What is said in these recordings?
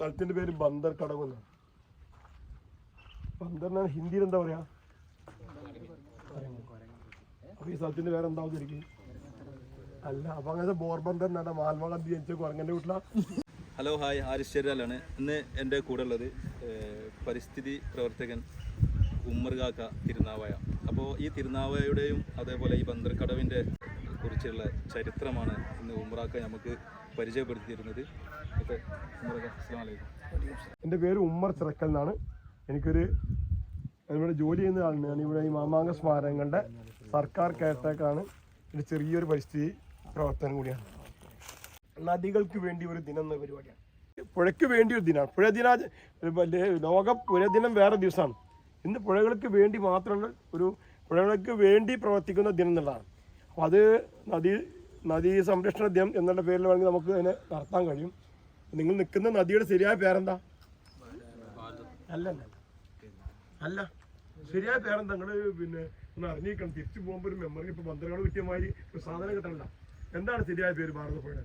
സ്ഥലത്തിന്റെ പേര് ബന്ദർ കടവ് എന്നാണ്. ബന്ദറിനാണ് ഹിന്ദിയിൽ എന്താ പറയാ? അപ്പൊ ഈ സ്ഥലത്തിന്റെ പേര് എന്താ ശരിക്കും അല്ല അപ്പൊ അങ്ങനത്തെ ബോർബന്ദർ എന്നാണ് മഹാത്മാഗാന്ധി ജനിച്ച കുറങ്ങന്റെ വീട്ടിലാ? Hello hi. ആരിഷ് ഇന്ന് എന്റെ കൂടെ ഉള്ളത് പരിസ്ഥിതി പ്രവർത്തകൻ ഉമ്മർ കാക്ക തിരുനാവായ. അപ്പോൾ ഈ തിരുനാവായയുടെയും അതേപോലെ ഈ ബന്ദർക്കടവിന്റെ കുറിച്ചുള്ള ചരിത്രമാണ് ഇന്ന് ഉമ്രാക്ക നമുക്ക് പരിചയപ്പെടുത്തിയിരുന്നത്. എന്റെ പേര് ഉമ്മർ ചിറക്കൽ എന്നാണ്. എനിക്കൊരു ഇവിടെ ജോലി ചെയ്യുന്ന ആളാണ്. ഞാൻ ഇവിടെ ഈ മാമാങ്ക സ്മാരകങ്ങളുടെ സർക്കാർ കെയർടേക്കറാണ് ഒരു ചെറിയൊരു പരിസ്ഥിതി പ്രവർത്തനം കൂടിയാണ്. നദികൾക്ക് വേണ്ടി ഒരു ദിനം എന്ന പരിപാടിയാണ്. പുഴയ്ക്ക് വേണ്ടി ഒരു ദിനമാണ്. പുഴ ദിന ലോക പുഴ ദിനം വേറെ ദിവസമാണ്. ഇന്ന് പുഴകൾക്ക് വേണ്ടി മാത്രമുള്ള ഒരു പുഴകൾക്ക് വേണ്ടി പ്രവർത്തിക്കുന്ന ദിനം എന്നുള്ളതാണ്. അപ്പോൾ അത് നദി നദീ സംരക്ഷണ ദിനം എന്നുള്ള പേരിൽ വേണമെങ്കിൽ നമുക്ക് അതിനെ നടത്താൻ കഴിയും. നിങ്ങൾ നിൽക്കുന്ന നദിയുടെ ശരിയായ പേരെന്താ? അല്ല അല്ല അല്ല. ശരിയായ പേരെന്താ? നിങ്ങൾ പിന്നെ ഒന്ന് അറിഞ്ഞിരിക്കണം. തിരിച്ചു പോകുമ്പോൾ ഒരു മെമ്മറി ഇപ്പൊ പന്ത്രണ്ട് കൃത്യമായി ഒരു സാധനം കിട്ടണ്ട എന്താണ് ശരിയായ പേര് ഭാരതപ്പുഴ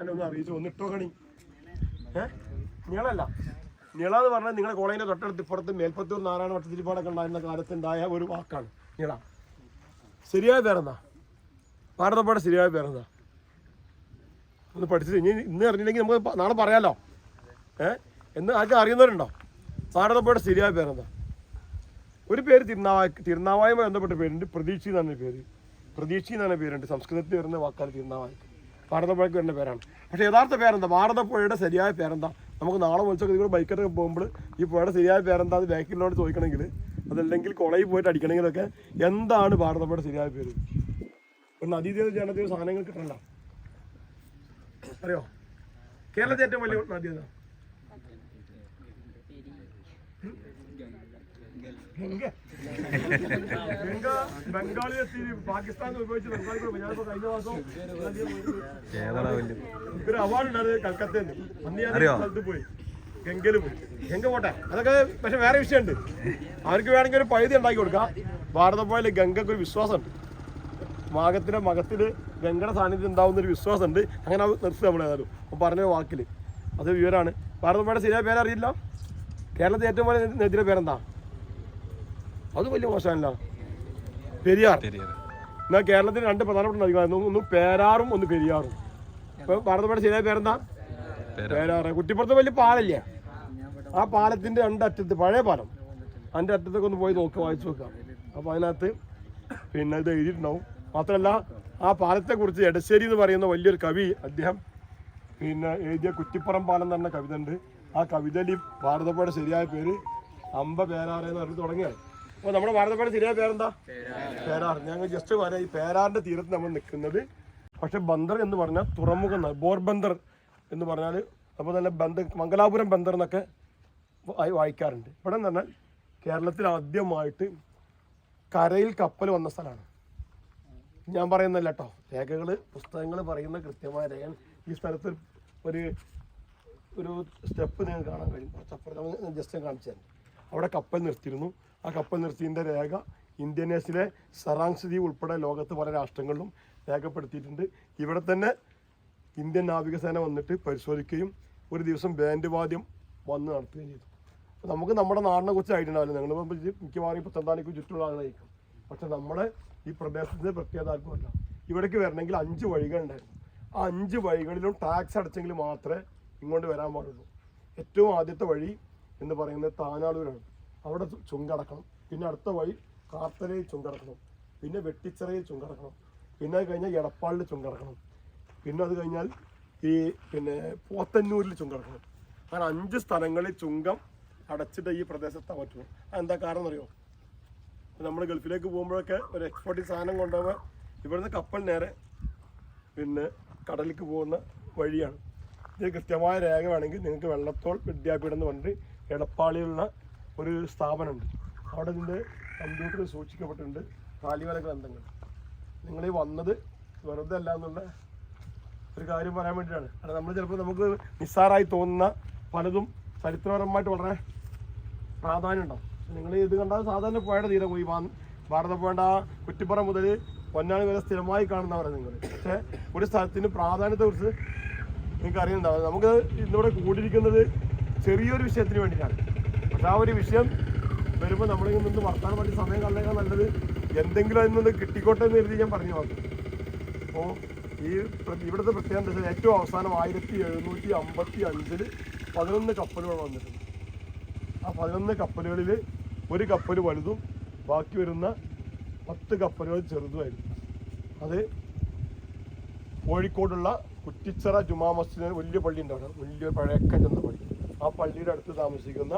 അല്ല ഒന്ന് അറിയിച്ചു ഒന്ന് കണി. ഏഹ് നീളല്ല. നീള എന്ന് പറഞ്ഞാൽ നിങ്ങളുടെ കോളേജിന്റെ തൊട്ടടുത്ത് ഇപ്പുറത്ത് മേൽപ്പത്തൂർ നാരായണ വട്ടത്തിരിപ്പാടൊക്കെ ഉണ്ടായിരുന്ന കാലത്ത് ഉണ്ടായ ഒരു വാക്കാണ് നീള. ശരിയായ പേരെന്താ? ഭാരതപ്പുഴ ശരിയായ പേരെന്താ? ഒന്ന് പഠിച്ചിട്ട് ഇനി ഇന്ന് അറിഞ്ഞില്ലെങ്കിൽ നമുക്ക് നാളെ പറയാലോ. ഏ? എന്ന് ആർക്ക് അറിയുന്നവരുണ്ടോ? ഭാരതപ്പുഴ ശരിയായ പേരെന്താ? ഒരു പേര് തിരുനാവായ തിരുനാവായുമായി ബന്ധപ്പെട്ട പേരുണ്ട്. പ്രതീക്ഷ എന്നാണ് പേര്. പ്രതീക്ഷ എന്നാണ് പേരുണ്ട്. സംസ്കൃതത്തിൽ വരുന്ന വാക്കാണ് തിരുനാവായ. ഭാരതപ്പുഴയ്ക്ക് വരുന്ന പേരാണ്. പക്ഷേ യഥാർത്ഥ പേരെന്താ? ഭാരതപ്പുഴയുടെ ശരിയായ പേരെന്താ? നമുക്ക് നാളെ വിളിച്ചൊക്കെ നിങ്ങൾ ബൈക്കൊക്കെ പോകുമ്പോൾ ഈ പുഴയുടെ ശരിയായ പേരെന്താ അത് ബാക്കിലോട് ചോദിക്കണമെങ്കിൽ അതല്ലെങ്കിൽ കുളയിൽ പോയിട്ട് അടിക്കണമെങ്കിലൊക്കെ എന്താണ് ഭാരതപ്പെട്ട ശരിയായ പേര്? ഒരു നദീതീര ജനത്തിൽ സാധനങ്ങൾ കിട്ടണ്ട അറിയോ? കേരളത്തിൽ ഏറ്റവും വലിയ നദി ഏതാ? ഗംഗ. ഗംഗ ബംഗാളിലെത്തി പാകിസ്ഥാൻ ഉപയോഗിച്ച് ഞാനിപ്പോ കഴിഞ്ഞ മാസം ഒരു അവാർഡ് ഉണ്ടായിരുന്നു കൽക്കത്തയിൽ നിന്ന് അന്ന് ഞാൻ സ്ഥലത്ത് പോയി. ഗംഗയിൽ പോയി ഗംഗ പോട്ടെ. അതൊക്കെ പക്ഷെ വേറെ വിഷയമുണ്ട്. അവർക്ക് വേണമെങ്കിൽ ഒരു പഴുതി ഉണ്ടാക്കി കൊടുക്കാം. ഭാരതപ്പുഴയിൽ ഗംഗക്ക് ഒരു വിശ്വാസമുണ്ട്. മാഗത്തിന്റെ മകത്തിൽ ഗംഗയുടെ സാന്നിധ്യം ഉണ്ടാവുന്ന ഒരു വിശ്വാസമുണ്ട്. അങ്ങനെ അത് നിർത്തി നമ്മൾ ഏതായാലും. അപ്പം പറഞ്ഞ വാക്കിൽ അത് വിവരമാണ്. ഭാരതപ്പുഴയുടെ ശരിയായ പേരറിയില്ല കേരളത്തിൽ ഏറ്റവും വലിയ നെതിരെ പേരെന്താ? അത് വലിയ മോശമല്ല. പെരിയാർ. എന്നാൽ കേരളത്തിൽ രണ്ട് പ്രധാനപ്പെട്ട നദികളായിരുന്നു ഒന്ന് പേരാറും ഒന്ന് പെരിയാറും. ഇപ്പൊ ഭാരതപ്പുഴയുടെ ശരിയായ പേരെന്താ? പേരാറ് കുട്ടിപ്പുറത്ത് വലിയ പാലല്ലേ? ആ പാലത്തിന്റെ രണ്ടറ്റത്ത് പഴയ പാലം. അതിന്റെ അറ്റത്തൊക്കെ ഒന്ന് പോയി നോക്കി വായിച്ചു നോക്കാം. അപ്പോൾ അതിനകത്ത് പിന്നെ ഇത് എഴുതിയിട്ടുണ്ടാവും. മാത്രമല്ല ആ പാലത്തെ കുറിച്ച് എടശ്ശേരി എന്ന് പറയുന്ന വലിയൊരു കവി അദ്ദേഹം പിന്നെ എഴുതിയ കുറ്റിപ്പുറം പാലം എന്ന് പറഞ്ഞ കവിത ഉണ്ട്. ആ കവിതയിൽ ഭാരതപ്പുഴ ശരിയായ പേര് അമ്പ പേരാറ എന്ന് പറഞ്ഞ് തുടങ്ങിയത്. അപ്പോൾ നമ്മുടെ ഭാരതപ്പുഴ ശരിയായ പേരെന്താ? പേരാർ ഞങ്ങൾ ജസ്റ്റ് പറയാം ഈ പേരാറിന്റെ തീരത്ത് നമ്മൾ നിൽക്കുന്നത്. പക്ഷെ ബന്ദർ എന്ന് പറഞ്ഞാൽ തുറമുഖം ബോർ ബോർബന്ദർ എന്ന് പറഞ്ഞാൽ അപ്പോൾ തന്നെ ബന്ധ മംഗലാപുരം ബന്ദർ എന്നൊക്കെ വായിക്കാറുണ്ട്. ഇവിടെ എന്ന് പറഞ്ഞാൽ കേരളത്തിൽ ആദ്യമായിട്ട് കരയിൽ കപ്പൽ വന്ന സ്ഥലമാണ്. ഞാൻ പറയുന്നില്ല കേട്ടോ രേഖകൾ പുസ്തകങ്ങൾ പറയുന്ന കൃത്യമായ രേഖ ഈ സ്ഥലത്ത് ഒരു ഒരു സ്റ്റെപ്പ് നിങ്ങൾക്ക് കാണാൻ കഴിയും. കുറച്ചപ്പുറത്ത് ജസ്റ്റ് കാണിച്ചു തരാം. അവിടെ കപ്പൽ നിർത്തിയിരുന്നു. ആ കപ്പൽ നിർത്തിയതിന്റെ രേഖ ഇന്ത്യനേഴ്സിലെ സറാങ് സ്ഥിതി ഉൾപ്പെടെ ലോകത്ത് പല രാഷ്ട്രങ്ങളിലും രേഖപ്പെടുത്തിയിട്ടുണ്ട്. ഇവിടെ തന്നെ ഇന്ത്യൻ നാവികസേന വന്നിട്ട് പരിശോധിക്കുകയും ഒരു ദിവസം ബാൻഡ് വാദ്യം വന്ന് നടത്തുകയും ചെയ്തു. നമുക്ക് നമ്മുടെ നാടിനെ കുറിച്ച് ഐഡിയ ഉണ്ടാവില്ല. നിങ്ങൾ മിക്കവാറും പുത്തന്താനിക്ക് ചുറ്റുള്ള ആളായിരിക്കും പക്ഷെ നമ്മുടെ ഈ പ്രദേശത്തിന്റെ പ്രത്യേകത ആർക്കുമല്ല ഇവിടേക്ക് വരണമെങ്കിൽ അഞ്ച് വഴികളുണ്ടായിരുന്നു ആ അഞ്ച് വഴികളിലും ടാക്സ് അടച്ചെങ്കിൽ മാത്രമേ ഇങ്ങോട്ട് വരാൻ പാടുള്ളൂ. ഏറ്റവും ആദ്യത്തെ വഴി എന്ന് പറയുന്നത് താനാളൂരാണ്. അവിടെ ചുങ്കടക്കണം. പിന്നെ അടുത്ത വഴി കാർത്തലയിൽ ചുങ്കടക്കണം. പിന്നെ വെട്ടിച്ചിറയിൽ ചുങ്കടക്കണം. പിന്നെ അത് കഴിഞ്ഞാൽ എടപ്പാളിൽ ചുങ്കടക്കണം. പിന്നെ അത് കഴിഞ്ഞാൽ ഈ പിന്നെ പോത്തന്നൂരിൽ ചുങ്കടക്കണം. അങ്ങനെ അഞ്ച് സ്ഥലങ്ങളിൽ ചുങ്കം അടച്ചിട്ട് ഈ പ്രദേശത്ത് പറ്റുള്ളൂ അതെന്താ കാരണം അറിയോ നമ്മൾ ഗൾഫിലേക്ക് പോകുമ്പോഴൊക്കെ ഒരു എക്സ്പോർട്ടിങ് സാധനം കൊണ്ടുപോകാൻ ഇവിടുന്ന് കപ്പൽ നേരെ പിന്നെ കടലിലേക്ക് പോകുന്ന വഴിയാണ്. ഇത് കൃത്യമായ രേഖ വേണമെങ്കിൽ നിങ്ങൾക്ക് വെള്ളത്തോൾ വിദ്യാപീഠം എന്ന് പറഞ്ഞിട്ട് എടപ്പാളിയിലുള്ള ഒരു സ്ഥാപനമുണ്ട്. അവിടെ ഇതിന്റെ കമ്പ്യൂട്ടറിൽ സൂക്ഷിക്കപ്പെട്ടിട്ടുണ്ട്. കാലിവല ഗ്രന്ഥങ്ങൾ നിങ്ങൾ ഈ വന്നത് വെറുതെ അല്ല എന്നുള്ള ഒരു കാര്യം പറയാൻ വേണ്ടിയിട്ടാണ്. കാരണം നമ്മൾ ചിലപ്പോൾ നമുക്ക് നിസ്സാറായി തോന്നുന്ന പലതും ചരിത്രപരമായിട്ട് വളരെ പ്രാധാന്യം ഉണ്ടാവും നിങ്ങൾ ഇത് കണ്ടാൽ സാധാരണ പുഴയുടെ തീരെ പോയി ഭാരതപ്പുഴ കുറ്റിപ്പുറം മുതൽ പൊന്നാണി വരെ സ്ഥിരമായി കാണുന്നവരാണ് നിങ്ങൾ. പക്ഷേ ഒരു സ്ഥലത്തിന് പ്രാധാന്യത്തെ കുറിച്ച് നിങ്ങൾക്ക് അറിയുന്നുണ്ടാവും. നമുക്ക് ഇന്നിവിടെ കൂടിയിരിക്കുന്നത് ചെറിയൊരു വിഷയത്തിന് വേണ്ടിയിട്ടാണ്. പക്ഷെ ആ ഒരു വിഷയം വരുമ്പോൾ നമ്മളിങ്ങനെ നിന്ന് വർത്താനം വേണ്ടി സമയം കളഞ്ഞാൽ നല്ലത് എന്തെങ്കിലും അതിൽ നിന്ന് കിട്ടിക്കോട്ടെ എന്ന് കരുതി ഞാൻ പറഞ്ഞു വന്നു അപ്പോൾ ഈ ഇവിടുത്തെ വെച്ചാൽ ഏറ്റവും അവസാനം ആയിരത്തി എഴുന്നൂറ്റി അമ്പത്തി അഞ്ചിൽ പതിനൊന്ന് കപ്പലുകൾ വന്നിട്ടുണ്ട്. ആ പതിനൊന്ന് കപ്പലുകളിൽ ഒരു കപ്പൽ വലുതും ബാക്കി വരുന്ന പത്ത് കപ്പലുകൾ ചെറുതുമായിരുന്നു അത് കോഴിക്കോടുള്ള കുറ്റിച്ചറ ജുമാ മസ്ജിദിന് വലിയ പള്ളി ഉണ്ട് അവിടെ വലിയ പഴയക്കൻ ചെന്ന പള്ളി. ആ പള്ളിയുടെ അടുത്ത് താമസിക്കുന്ന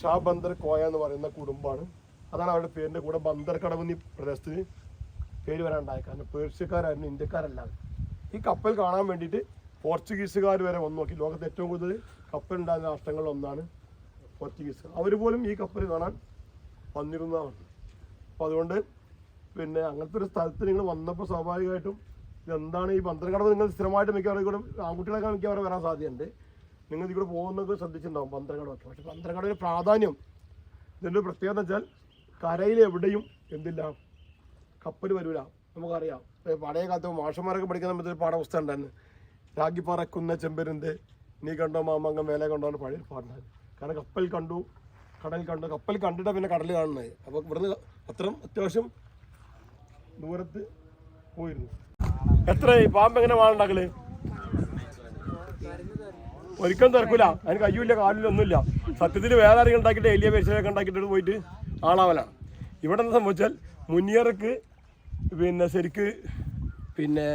ഷാ ബന്ദർ കോയ എന്ന് പറയുന്ന കുടുംബമാണ്. അതാണ് അവരുടെ പേരിന്റെ കൂടെ ബന്ദർ കടവ് എന്നീ പ്രദേശത്തിന് പേര് വരാനുണ്ടായ കാരണം പേർഷ്യക്കാരായിരുന്നു ഇന്ത്യക്കാരല്ല ഈ കപ്പൽ കാണാൻ വേണ്ടിയിട്ട് പോർച്ചുഗീസുകാർ വരെ വന്നു നോക്കി. ലോകത്ത് ഏറ്റവും കൂടുതൽ കപ്പൽ ഉണ്ടാകുന്ന രാഷ്ട്രങ്ങളിൽ ഒന്നാണ് പോർച്ചുഗീസ് അവർ പോലും ഈ കപ്പൽ കാണാൻ വന്നിരുന്നതാണ് അപ്പോൾ അതുകൊണ്ട് പിന്നെ അങ്ങനത്തെ ഒരു സ്ഥലത്ത് നിങ്ങൾ വന്നപ്പോൾ സ്വാഭാവികമായിട്ടും ഇതെന്താണ് ഈ പന്ത്രകടവ് നിങ്ങൾ സ്ഥിരമായിട്ട് മിക്കവാറും കൂടെ ആൺകുട്ടികളൊക്കെ മിക്കവാറും വരാൻ സാധ്യതയുണ്ട്. നിങ്ങൾ ഇതിലൂടെ പോകുന്നത് ശ്രദ്ധിച്ചിട്ടുണ്ടാവും പന്ത്രകടവൊക്കെ പക്ഷെ പന്ത്രകടവിന് പ്രാധാന്യം. ഇതിന്റെ ഒരു പ്രത്യേകത വെച്ചാൽ കരയിൽ എവിടെയും എന്തില്ല? കപ്പൽ വരൂല. നമുക്കറിയാം. പഴയ കാലത്ത് മാഷന്മാരൊക്കെ പഠിക്കുന്ന സമയത്ത് പാഠപുസ്തകം ഉണ്ടായിരുന്നു. രാഗി പറക്കുന്ന ചെമ്പരുന്ത് നീ കണ്ടോ മാമംഗം വേല കണ്ടോ പഴയ പാടുന്നത് കാരണം കപ്പൽ കണ്ടു. കടൽ കണ്ടു കപ്പൽ കണ്ടിട്ട് പിന്നെ കടൽ കാണുന്നത്. അപ്പോൾ ഇവിടുന്ന് അത്രയും അത്യാവശ്യം ദൂരത്ത് പോയിരുന്നു. എത്ര പാമ്പ് എങ്ങനെ വാളുണ്ടാക്കൽ ഒരിക്കലും തിരക്കൂല അതിന് കയ്യൂല്ല കാലില്ല ഒന്നുമില്ല. സത്യത്തിൽ വേറെ ആരെങ്കിലും ഉണ്ടാക്കിയിട്ട് എലിയ പരിസരമൊക്കെ ഉണ്ടാക്കിയിട്ട് പോയിട്ട് ആളാവലാണ്. ഇവിടെ എന്താ സംഭവിച്ചാൽ മുനിയർക്ക് പിന്നെ ശരിക്ക് പിന്നെ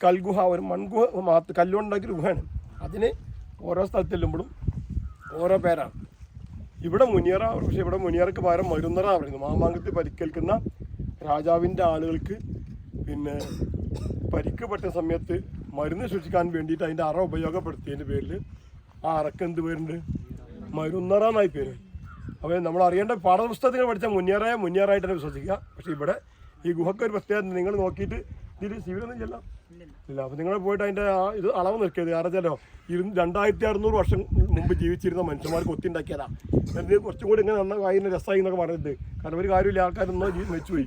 കൽഗുഹ ഒരു മൺഗുഹ മാത്രം കല്ലുകൊണ്ടുണ്ടാക്കിയ ഗുഹയാണ്. അതിന് ഓരോ സ്ഥലത്ത് ചെല്ലുമ്പോഴും ഓരോ പേരാണ്. ഇവിടെ മുനിയറ പക്ഷെ ഇവിടെ മുനിയറക്ക് പകരം മരുന്നറ പറയുന്നത് മാമാങ്കത്തിൽ പരിക്കേൽക്കുന്ന രാജാവിന്റെ ആളുകൾക്ക് പിന്നെ പരിക്ക് പറ്റുന്ന സമയത്ത് മരുന്ന് സൂക്ഷിക്കാൻ വേണ്ടിയിട്ട് അതിന്റെ അറ ഉപയോഗപ്പെടുത്തിയതിന്റെ പേരിൽ ആ അറക്ക് എന്ത് പേരുണ്ട്? മരുന്നറ എന്നായി പേര്. അപ്പോൾ നമ്മൾ അറിയേണ്ട പാഠപുസ്തകത്തിൽ പഠിച്ച മുന്നേറായ മുന്നേറായിട്ട് വിശ്വസിക്കുക. പക്ഷേ ഇവിടെ ഈ ഗുഹയ്ക്ക് ഒരു പ്രത്യേകത നിങ്ങൾ നോക്കിയിട്ട് ഇതിൽ ശിവരൊന്നും ചെല്ലാം ഇല്ല അപ്പോൾ നിങ്ങൾ പോയിട്ട് അതിന്റെ ആ ഇത് അളവ് നിൽക്കരുത് കാരണം വെച്ചാലോ ഇരു രണ്ടായിരത്തി അറുന്നൂറ് വർഷം മുമ്പ് ജീവിച്ചിരുന്ന മനുഷ്യന്മാർക്ക് കൊത്തിണ്ടാക്കിയതാ. എന്നിട്ട് കുറച്ചും കൂടി ഇങ്ങനെ നന്ന കായിന് രസമായി എന്നൊക്കെ പറയുന്നത് കാരണം ഒരു കാര്യമില്ല ആൾക്കാരൊന്നും മരിച്ചുപോയി.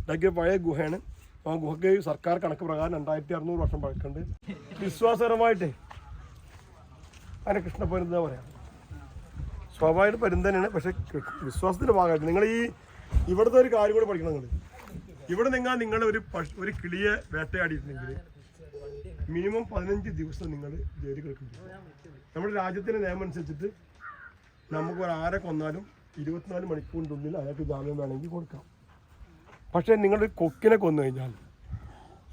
ഉണ്ടാക്കിയ പഴയ ഗുഹയാണ്. ആ ഗുഹയ്ക്ക് സർക്കാർ കണക്ക് പ്രകാരം രണ്ടായിരത്തി അറുന്നൂറ് വർഷം പഴക്കുണ്ട്. വിശ്വാസപരമായിട്ട് അതിനെ പരുന്ത പറയാം? സ്വാഭാവിക പരുന്തനാണ് പക്ഷെ വിശ്വാസത്തിന്റെ ഭാഗമായിട്ട്. നിങ്ങൾ ഈ ഇവിടുത്തെ ഒരു കാര്യം കൂടി പഠിക്കണം നിങ്ങൾ ഇവിടെ നിങ്ങൾ നിങ്ങൾ ഒരു ഒരു കിളിയെ വേട്ടയാടിയിട്ടുണ്ടെങ്കിൽ മിനിമം പതിനഞ്ച് ദിവസം നിങ്ങൾ ജയിലിൽ കിടക്കേണ്ടി വരും. നമ്മുടെ രാജ്യത്തിന്റെ നിയമം അനുസരിച്ചിട്ട് നമുക്ക് ഒരു ആരെ കൊന്നാലും ഇരുപത്തിനാല് മണിക്കൂറിന്റെ ഉള്ളിൽ അയാൾക്ക് ജാമ്യം വേണമെങ്കിൽ കൊടുക്കാം. പക്ഷേ നിങ്ങളുടെ കൊക്കിനെ കൊന്നു കഴിഞ്ഞാൽ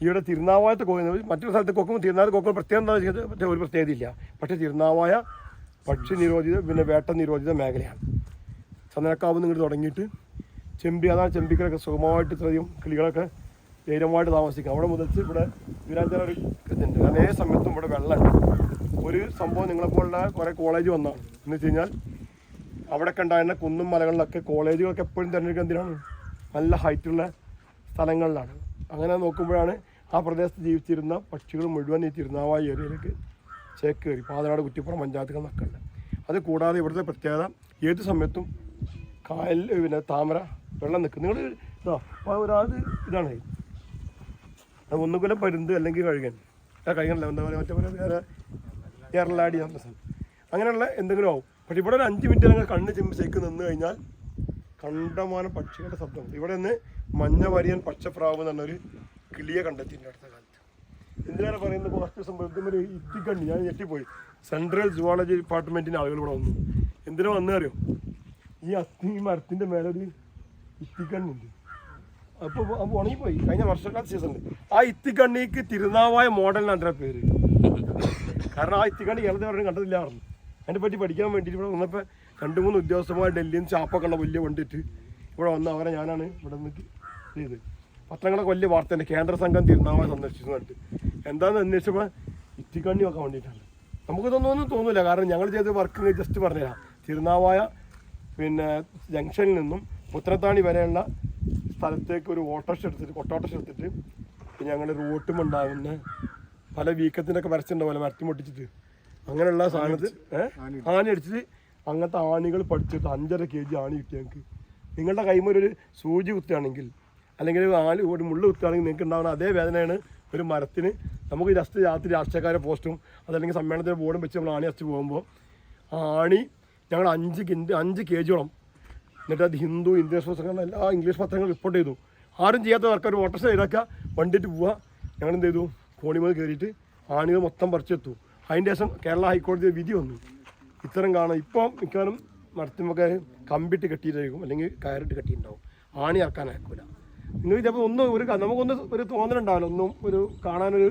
ഇവിടെ തിരുനാവായത്തെ കൊക്കുന്നത് മറ്റൊരു സ്ഥലത്ത് കൊക്കും തിരുനാവായ കൊക്കും പ്രത്യേകം എന്താ വെച്ചാൽ ഒരു പ്രത്യേകതയില്ല പക്ഷേ തിരുനാവായ പക്ഷി നിരോധിത പിന്നെ വേട്ട നിരോധിത മേഖലയാണ്. ചന്ദനക്കാവ് നിങ്ങൾ തുടങ്ങിയിട്ട് ചെമ്പി അതാണ് ചെമ്പിക്കലൊക്കെ സുഖമായിട്ട് ഇത്രയും കിളികളൊക്കെ ധൈര്യമായിട്ട് താമസിക്കാം. അവിടെ മുതൽ ഇവിടെ വീരാഞ്ചന ഒരു ഇതുണ്ട്. കാരണം ഏത് സമയത്തും ഇവിടെ വെള്ളമുണ്ട് ഒരു സംഭവം നിങ്ങളെപ്പോലുള്ള കുറേ കോളേജ് വന്നതാണ് എന്ന് വെച്ച് കഴിഞ്ഞാൽ അവിടെയൊക്കെ ഉണ്ടായിരുന്ന കുന്നും മലകളിലൊക്കെ കോളേജുകളൊക്കെ എപ്പോഴും തിരഞ്ഞെടുക്കുക എന്തിനാണ്? നല്ല ഹൈറ്റുള്ള സ്ഥലങ്ങളിലാണ്. അങ്ങനെ നോക്കുമ്പോഴാണ് ആ പ്രദേശത്ത് ജീവിച്ചിരുന്ന പക്ഷികൾ മുഴുവൻ ഈ തിരുനാവായി ഏരിയയിലേക്ക് ചേക്കേറി. പാതനാട് കുറ്റിപ്പുറം പഞ്ചായത്തുകൾ നിൽക്കുന്നുണ്ട് അത് കൂടാതെ ഇവിടുത്തെ പ്രത്യേകത ഏത് സമയത്തും കായൽ പിന്നെ താമര വെള്ളം നിൽക്കും. നിങ്ങൾ ഇതാ ഒരാൾ ഇതാണ്. ഒന്നുകൂലം പരുന്ത് അല്ലെങ്കിൽ കഴുകൻ. കഴുകനല്ല എന്താ പറയുക മറ്റേ പോലെ വേറെ എന്ന സ്ഥലം. അങ്ങനെയുള്ള എന്തെങ്കിലും ആവും. പക്ഷെ ഇവിടെ ഒരു അഞ്ച് മിനിറ്റ് നിങ്ങൾ കണ്ണ് ചെമ്പിച്ചേക്ക് നിന്ന് കഴിഞ്ഞാൽ കണ്ടമാനം പക്ഷികളുടെ ശബ്ദം. ഇവിടെ നിന്ന് മഞ്ഞ വരിയൻ പച്ചപ്രാവ് എന്ന് പറഞ്ഞൊരു കിളിയെ കണ്ടെത്തിയിട്ടുണ്ട് അടുത്ത കാലത്ത്. എന്തിനാണ് പറയുന്നത്? കുറച്ച് ദിവസം ഒരു ഇത്തിക്കണ്ണി ഞാൻ ഞെട്ടിപ്പോയി. സെൻട്രൽ സുവോളജി ഡിപ്പാർട്ട്മെന്റിന്റെ ആളുകൾ ഇവിടെ വന്നു. എന്തിനാ വന്നു അറിയോ? ഈ അസ്ഥി ഈ മരത്തിന്റെ മേലെ ഒരു ഇത്തിക്കണ്ണുണ്ട് അപ്പോൾ ഉണങ്ങിപ്പോയി. കഴിഞ്ഞ വർഷക്കാല സീസണിൽ ആ ഇത്തിക്കണ്ണിക്ക് തിരുനാവായ മോഡലിനാണ് പേര്. കാരണം ആ ഇത്തിക്കണ്ണി കേരളത്തിൽ പറഞ്ഞു കണ്ടതില്ലായിരുന്നു അതിനെ പറ്റി പഠിക്കാൻ വേണ്ടിയിട്ട് ഇവിടെ വന്നപ്പോൾ രണ്ട് മൂന്ന് ഉദ്യോഗസ്ഥന്മാർ ഡൽഹിയിൽ നിന്ന് ചാപ്പൊക്കെ ഉള്ള വലിയ കൊണ്ടിട്ട് ഇവിടെ വന്ന അവരെ ഞാനാണ് ഇവിടെ നിന്ന് ചെയ്ത് പത്രങ്ങളെ വലിയ തന്നെ കേന്ദ്ര സംഘം തിരുനാവായ സന്ദർശിച്ചു എന്നിട്ട് എന്താണെന്ന് അന്വേഷിച്ചപ്പോൾ ഇത്തിക്കണ്ണി വെക്കാൻ വേണ്ടിയിട്ടാണ്. നമുക്കിതൊന്നും തോന്നില്ല കാരണം ഞങ്ങൾ ചെയ്ത വർക്ക് ജസ്റ്റ് പറഞ്ഞുതരാം. തിരുനാവായ പിന്നെ ജംഗ്ഷനിൽ നിന്നും പുത്രത്താണി വരെയുള്ള സ്ഥലത്തേക്ക് ഒരു ഓട്ടോറിക്ഷ എടുത്തിട്ട് ഓട്ടോറിക്ഷ എടുത്തിട്ട് ഞങ്ങൾ റൂട്ടും ഉണ്ടാകുന്ന പല വീക്കത്തിനൊക്കെ വരച്ചിട്ടുണ്ടാവില്ല മരത്തി മുട്ടിച്ചിട്ട് അങ്ങനെയുള്ള സാധനത്തിൽ ഏഹ് ആണി അടിച്ചിട്ട് അങ്ങനത്തെ ആണികൾ പഠിച്ചിട്ട് അഞ്ചര കെ ജി ആണി കിട്ടി ഞങ്ങൾക്ക്. നിങ്ങളുടെ കൈമൊരു ഒരു സൂചി കുത്തുകയാണെങ്കിൽ അല്ലെങ്കിൽ ആൽ ഒരു മുള്ളു കുത്തുകയാണെങ്കിൽ നിങ്ങൾക്ക് ഉണ്ടാകുന്ന അതേ വേദനയാണ് ഒരു മരത്തിന്. നമുക്ക് ജസ്റ്റ് രാത്രി രാഷ്ട്രീയക്കാരെ പോസ്റ്റും അതല്ലെങ്കിൽ സമ്മേളനത്തിന്റെ ബോർഡും വെച്ച് നമ്മൾ ആണി അടിച്ച് പോകുമ്പോൾ ആ ആണി ഞങ്ങൾ അഞ്ച് കിൻഡ് അഞ്ച് കെ ജിയോളം എന്നിട്ട് അത് ഹിന്ദു ഇന്ത്യൻ എക്സ്പ്രസ് അങ്ങനെ എല്ലാ ഇംഗ്ലീഷ് പത്രങ്ങൾ റിപ്പോർട്ട് ചെയ്തു. ആരും ചെയ്യാത്ത ആൾക്കാർ ഓട്ടോറിക്ഷ ഇതാക്കുക വണ്ടിയിട്ട് പോവുക ഞങ്ങൾ എന്ത് ചെയ്തു? കോണിമേൽ കയറിയിട്ട് ആണികൾ മൊത്തം പറിച്ചെത്തു അതിന്റെ ശേഷം കേരള ഹൈക്കോടതി വിധി വന്നു. ഇത്തരം കാണാം ഇപ്പോൾ മിക്കവാറും നടത്തുമ്പോൾ കമ്പിട്ട് കെട്ടിയിട്ടായിരിക്കും അല്ലെങ്കിൽ കയറിട്ട് കെട്ടിയിട്ടുണ്ടാവും. ആണി ഇറക്കാൻ അയക്കൂല. നിങ്ങൾ ചിലപ്പോൾ ഒന്നും ഒരു നമുക്കൊന്നും ഒരു തോന്നലുണ്ടാവില്ല. ഒന്നും ഒരു കാണാനൊരു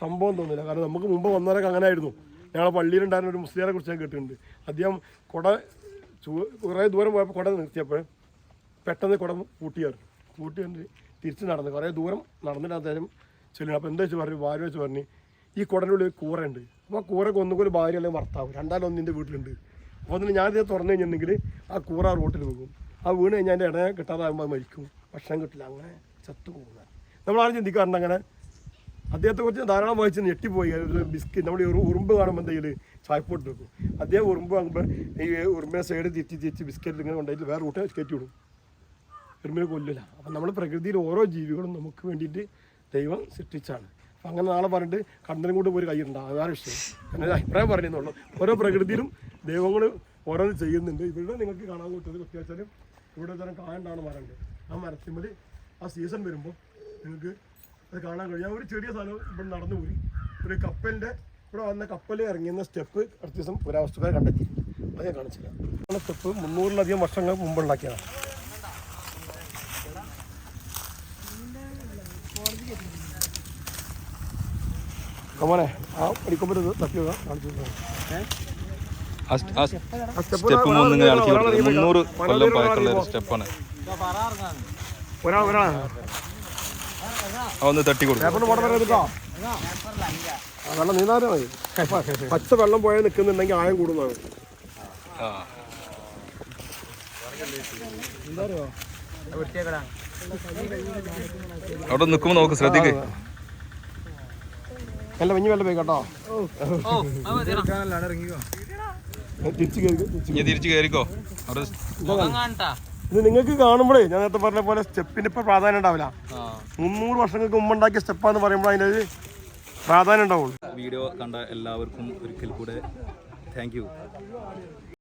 സംഭവം തോന്നില്ല. കാരണം നമുക്ക് മുമ്പ് വന്നവരൊക്കെ അങ്ങനെ ആയിരുന്നു ഞങ്ങളെ പള്ളിയിലുണ്ടായിരുന്ന ഒരു മുസ്ലിയാരെ കുറിച്ച് ഞാൻ കേട്ടിട്ടുണ്ട്. അദ്ദേഹം കുട കുറേ ദൂരം പോയപ്പോൾ കുട നിർത്തിയപ്പോൾ പെട്ടെന്ന് കുട പൂട്ടിയാറ് പൂട്ടി കണ്ട് തിരിച്ച് നടന്ന് കുറേ ദൂരം നടന്നിട്ട് അദ്ദേഹം ചെല്ലണം അപ്പോൾ എന്താ വെച്ച് പറഞ്ഞു? ഭാര്യ വെച്ച് പറഞ്ഞു ഈ കുടന്റെ ഉള്ളിൽ കൂറയുണ്ട്. അപ്പോൾ ആ കൂറൊക്കെ ഒന്നുകൂടി ഭാര്യ അല്ലെങ്കിൽ ഭർത്താവ് രണ്ടാലും ഒന്നിന്റെ വീട്ടിലുണ്ട്. അപ്പോൾ അതിന് ഞാനിത് തുറന്നു കഴിഞ്ഞിട്ടുണ്ടെങ്കിൽ ആ കൂറ റോട്ടിൽ പോകും. ആ വീണ് കഴിഞ്ഞാൽ എന്റെ ഇടയെ കിട്ടാതാകുമ്പോൾ മരിക്കും. ഭക്ഷണം കിട്ടില്ല. അങ്ങനെ ചത്തു പോകുന്നത് നമ്മളാരും ചിന്തിക്കാറുണ്ട് അങ്ങനെ അദ്ദേഹത്തെ കുറിച്ച് ധാരാളം വായിച്ച് ഞെട്ടിപ്പോയി. ബിസ്ക്കറ്റ് നമ്മുടെ ഉറു- ഉറുമ്പ് കാണുമ്പോൾ എന്തെങ്കിലും ചായപ്പോട്ട് വെക്കും. അദ്ദേഹം ഉറുമ്പ് വാങ്ങുമ്പോൾ ഈ ഉറുമ്പിനെ സൈഡ് തിരിച്ച് തിരിച്ച് ബിസ്ക്കറ്റ് ഇങ്ങനെ ഉണ്ടായിട്ട് വേറെ റൂട്ടിൽ കയറ്റി വിടും. ഉറുമ്പിനെ കൊല്ലില്ല അപ്പം നമ്മൾ പ്രകൃതിയിൽ ഓരോ ജീവികളും നമുക്ക് വേണ്ടിയിട്ട് ദൈവം സൃഷ്ടിച്ചാണ്. അപ്പം അങ്ങനെ നാളെ പറഞ്ഞിട്ട് കണ്ടനും കൊണ്ട് പോയി കൈയിട്ടുണ്ട് അതാണ് വിഷയം. ഒരു അഭിപ്രായം പറഞ്ഞെന്നുള്ളൂ ഓരോ പ്രകൃതിയിലും ദൈവങ്ങൾ ഓരോന്ന് ചെയ്യുന്നുണ്ട്. ഇവിടെ നിങ്ങൾക്ക് കാണാൻ കൂട്ടത് പ്രത്യേകിച്ചാലും ഇവിടെ തരം കായണ്ടാണ് മരമുണ്ട്. ആ മരത്തിന്മേൽ ആ സീസൺ വരുമ്പോൾ നിങ്ങൾക്ക് അത് കാണാൻ കഴിയും. ഞാൻ ഒരു ചെറിയ സ്ഥലം ഇവിടെ നടന്നു പോയി. ഒരു കപ്പലിന്റെ ഇവിടെ വന്ന കപ്പൽ ഇറങ്ങിയുന്ന സ്റ്റെപ്പ് അടുത്ത ദിവസം പുരാവസ്തുക്കാരെ കണ്ടെത്തി. അത് ഞാൻ കാണിച്ചില്ല ആ സ്റ്റെപ്പ് മുന്നൂറിലധികം വർഷങ്ങൾ മുമ്പ് ഉണ്ടാക്കിയതാണ് കമോനെ ആ പഠിക്കുമ്പോൾ തപ്പി കാണിച്ചു സ്റ്റെപ്പ് മുന്നൂറ് കൊല്ലം പഴക്കമുള്ള ഒരു സ്റ്റെപ്പാണ്. ഒരാൾ ഒരാൾ അതൊന്ന് തട്ടി കൊടുക്കും. വെള്ളം മതി. പച്ച വെള്ളം പോയാൽ നിൽക്കുന്നുണ്ടെങ്കിൽ ആയം കൂടുന്നതാണ്. ആ. അവിടെ നിൽക്കുമ്പോൾ നോക്ക് ശ്രദ്ധിക്ക്. എല്ലാം മഞ്ഞ് വെള്ളം പോയി കേട്ടോ. തിരിച്ചു കയറിക്കോ തിരിച്ച് കയറിക്കോ? അവിടെ ഇത് നിങ്ങൾക്ക് കാണുമ്പോഴേ ഞാൻ നേരത്തെ പറഞ്ഞ പോലെ സ്റ്റെപ്പിന് ഇപ്പൊ പ്രാധാന്യം ഉണ്ടാവില്ല. മുന്നൂറ് വർഷങ്ങൾക്ക് മുമ്പ് ഉണ്ടാക്കിയ സ്റ്റെപ്പാന്ന് പറയുമ്പോൾ അതിനൊരു പ്രാധാന്യം ഉണ്ടാവുള്ളൂ. വീഡിയോ കണ്ട എല്ലാവർക്കും ഒരിക്കൽ കൂടെ താങ്ക്